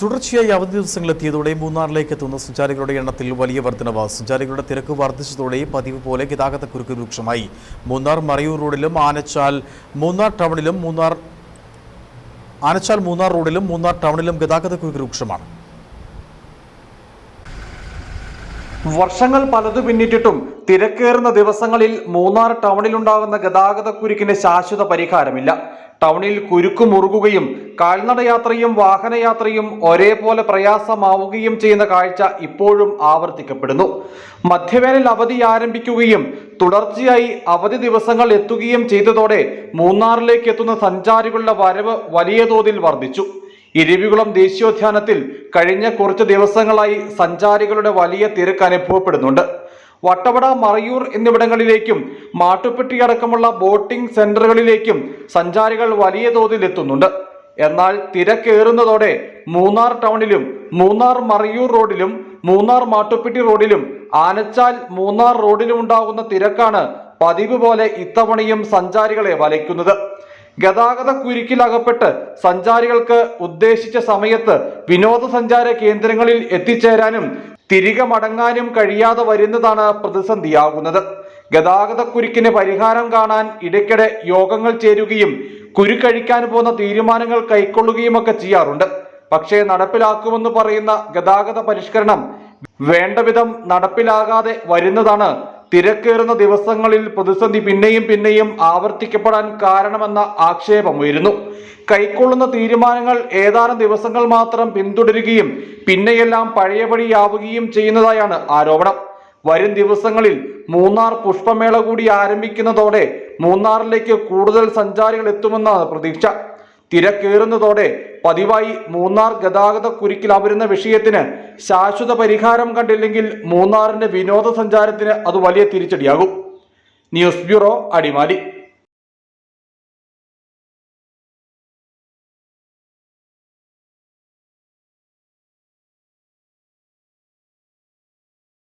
തുടർച്ചയായി അവധി ദിവസങ്ങളെത്തിയതോടെ മൂന്നാറിലേക്ക് എത്തുന്ന സഞ്ചാരികളുടെ എണ്ണത്തിൽ വലിയ വർധനവ്. സഞ്ചാരികളുടെ തിരക്ക് വർദ്ധിച്ചതോടെ പതിവ് പോലെ ഗതാഗതക്കുരുക്ക് രൂക്ഷമായി. മൂന്നാർ മറയൂർ റോഡിലും ആനച്ചാൽ മൂന്നാർ ടൗണിലും മൂന്നാർ ആനച്ചാൽ മൂന്നാർ റോഡിലും മൂന്നാർ ടൗണിലും ഗതാഗതക്കുരുക്ക് രൂക്ഷമാണ്. വർഷങ്ങൾ പലതു പിന്നിട്ടിട്ടും തിരക്കേറുന്ന ദിവസങ്ങളിൽ മൂന്നാർ ടൗണിലുണ്ടാകുന്ന ഗതാഗത കുരുക്കിന് ശാശ്വത പരിഹാരമില്ല. ടൗണിൽ കുരുക്കു മുറുകുകയും കാൽനടയാത്രയും വാഹനയാത്രയും ഒരേപോലെ പ്രയാസമാവുകയും ചെയ്യുന്ന കാഴ്ച ഇപ്പോഴും ആവർത്തിക്കപ്പെടുന്നു. മധ്യവേനൽ അവധി ആരംഭിക്കുകയും തുടർച്ചയായി അവധി ദിവസങ്ങൾ എത്തുകയും ചെയ്തതോടെ മൂന്നാറിലേക്ക് എത്തുന്ന സഞ്ചാരികളുടെ വരവ് വലിയ തോതിൽ വർദ്ധിച്ചു. ഇരവികുളം ദേശീയോദ്യാനത്തിൽ കഴിഞ്ഞ കുറച്ച് ദിവസങ്ങളായി സഞ്ചാരികളുടെ വലിയ തിരക്ക് അനുഭവപ്പെടുന്നുണ്ട്. വട്ടവട മറയൂർ എന്നിവിടങ്ങളിലേക്കും മാട്ടുപ്പെട്ടി അടക്കമുള്ള ബോട്ടിംഗ് സെന്ററുകളിലേക്കും സഞ്ചാരികൾ വലിയ തോതിൽ എത്തുന്നുണ്ട്. എന്നാൽ തിരക്കേറുന്നതോടെ മൂന്നാർ ടൗണിലും മൂന്നാർ മറയൂർ റോഡിലും മൂന്നാർ മാട്ടുപ്പെട്ടി റോഡിലും ആനച്ചാൽ മൂന്നാർ റോഡിലും ഉണ്ടാകുന്ന തിരക്കാണ് പതിവ് പോലെ ഇത്തവണയും സഞ്ചാരികളെ വലയ്ക്കുന്നത്. ഗതാഗത കുരുക്കിലകപ്പെട്ട് സഞ്ചാരികൾക്ക് ഉദ്ദേശിച്ച സമയത്ത് വിനോദസഞ്ചാര കേന്ദ്രങ്ങളിൽ എത്തിച്ചേരാനും തിരികെ മടങ്ങാനും കഴിയാതെ വരുന്നതാണ് പ്രതിസന്ധിയാകുന്നത്. ഗതാഗത കുരുക്കിന് പരിഹാരം കാണാൻ ഇടയ്ക്കിടെ യോഗങ്ങൾ ചേരുകയും കുരുക്കഴിക്കാൻ പോകുന്ന തീരുമാനങ്ങൾ കൈക്കൊള്ളുകയുമൊക്കെ ചെയ്യാറുണ്ട്. പക്ഷേ നടപ്പിലാക്കുമെന്ന് പറയുന്ന ഗതാഗത പരിഷ്കരണം വേണ്ടവിധം നടപ്പിലാകാതെ വരുന്നതാണ് തിരക്കേറുന്ന ദിവസങ്ങളിൽ പ്രതിസന്ധി പിന്നെയും പിന്നെയും ആവർത്തിക്കപ്പെടാൻ കാരണമെന്ന ആക്ഷേപം ഉയരുന്നു. കൈക്കൊള്ളുന്ന തീരുമാനങ്ങൾ ഏതാനും ദിവസങ്ങൾ മാത്രം പിന്തുടരുകയും പിന്നെയെല്ലാം പഴയപടിയാവുകയും ചെയ്യുന്നതായാണ് ആരോപണം. വരും ദിവസങ്ങളിൽ മൂന്നാർ പുഷ്പമേള കൂടി ആരംഭിക്കുന്നതോടെ മൂന്നാറിലേക്ക് കൂടുതൽ സഞ്ചാരികൾ എത്തുമെന്നാണ് പ്രതീക്ഷ. തിരക്കേറുന്നതോടെ പതിവായി മൂന്നാർ ഗതാഗത കുരുക്കിൽ അവരുന്ന വിഷയത്തിന് ശാശ്വത പരിഹാരം കണ്ടില്ലെങ്കിൽ മൂന്നാറിന്റെ വിനോദസഞ്ചാരത്തിന് അത് വലിയ തിരിച്ചടിയാകും. News bureau Adimali.